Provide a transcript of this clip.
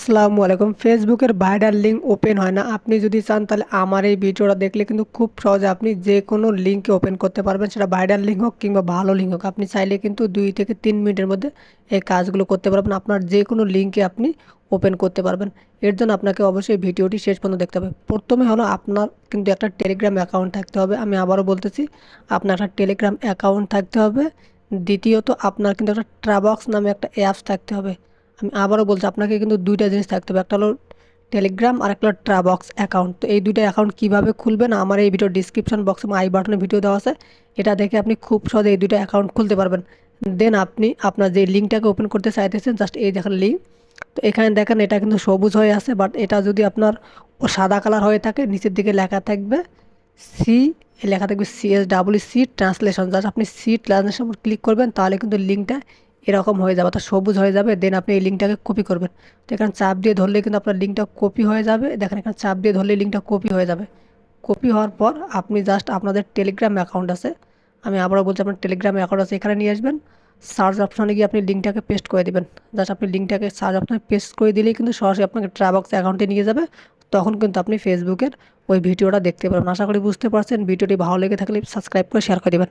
আসসালামু আলাইকুম। ফেসবুকের ভাইরাল লিঙ্ক ওপেন হয় না। আপনি যদি চান তাহলে আমার এই ভিডিওটা দেখলে কিন্তু খুব সহজে আপনি যে কোনো লিঙ্কে ওপেন করতে পারবেন। সেটা ভাইরাল লিঙ্ক হোক কিংবা ভালো লিঙ্ক হোক, আপনি চাইলে কিন্তু দুই থেকে তিন মিনিটের মধ্যে এই কাজগুলো করতে পারবেন। আপনার যে কোনো লিঙ্কে আপনি ওপেন করতে পারবেন। এর জন্য আপনাকে অবশ্যই ভিডিওটি শেষ পর্যন্ত দেখতে হবে। প্রথমে হলো আপনার কিন্তু একটা টেলিগ্রাম অ্যাকাউন্ট থাকতে হবে। আমি আবারও বলতেছি, আপনার একটা টেলিগ্রাম অ্যাকাউন্ট থাকতে হবে। দ্বিতীয়ত আপনার কিন্তু একটা ট্রাবক্স নামে একটা অ্যাপস থাকতে হবে। আমি আবারও বলছি, আপনাকে কিন্তু দুইটা জিনিস থাকতে হবে। একটা হলো টেলিগ্রাম আর একটা ট্রাবক্স অ্যাকাউন্ট তো এই দুইটা অ্যাকাউন্ট কীভাবে খুলবেন, আমার এই ভিডিও ডিসক্রিপশন বক্সে আই বাটনে ভিডিও দেওয়া আছে। এটা দেখে আপনি খুব সহজে এই দুইটা অ্যাকাউন্ট খুলতে পারবেন। দেন আপনি আপনার যে লিঙ্কটাকে ওপেন করতে চাইতেছেন জাস্ট এই দেখেন লিঙ্ক তো এখানে দেখেন, এটা কিন্তু সবুজ হয়ে আছে বাট এটা যদি আপনার ও সাদা কালার হয়ে থাকে, নিচের দিকে লেখা থাকবে সি লেখা থাকবে C S W C translation just আপনি সি ট্রান্সলেশন ক্লিক করবেন, তাহলে কিন্তু লিঙ্কটা এরকম হয়ে যাবে, অর্থাৎ সবুজ হয়ে যাবে দেন আপনি এই লিঙ্কটাকে কপি করবেন। তো এখানে চাপ দিয়ে ধরলে কিন্তু আপনার লিঙ্কটা কপি হয়ে যাবে। দেখেন এখানে চাপ দিয়ে ধরলে লিঙ্কটা কপি হয়ে যাবে। কপি হওয়ার পর আপনি জাস্ট আপনাদের টেলিগ্রাম অ্যাকাউন্ট আছে। আমি আবারও বলছি, আপনার টেলিগ্রাম অ্যাকাউন্ট আছে, এখানে নিয়ে আসবেন। সার্চ অপশানে গিয়ে আপনি লিঙ্কটাকে পেস্ট করে দেবেন। জাস্ট আপনি লিঙ্কটাকে সার্চ অপশানে পেস্ট করে দিলেই কিন্তু সরাসরি আপনাকে ট্রাবক্স অ্যাকাউন্টে নিয়ে যাবে। তখন কিন্তু আপনি ফেসবুকের ওই ভিডিওটা দেখতে পারবেন। আশা করি বুঝতে পারছেন। ভিডিওটি ভালো লেগে থাকলে সাবস্ক্রাইব করে শেয়ার করে দেবেন।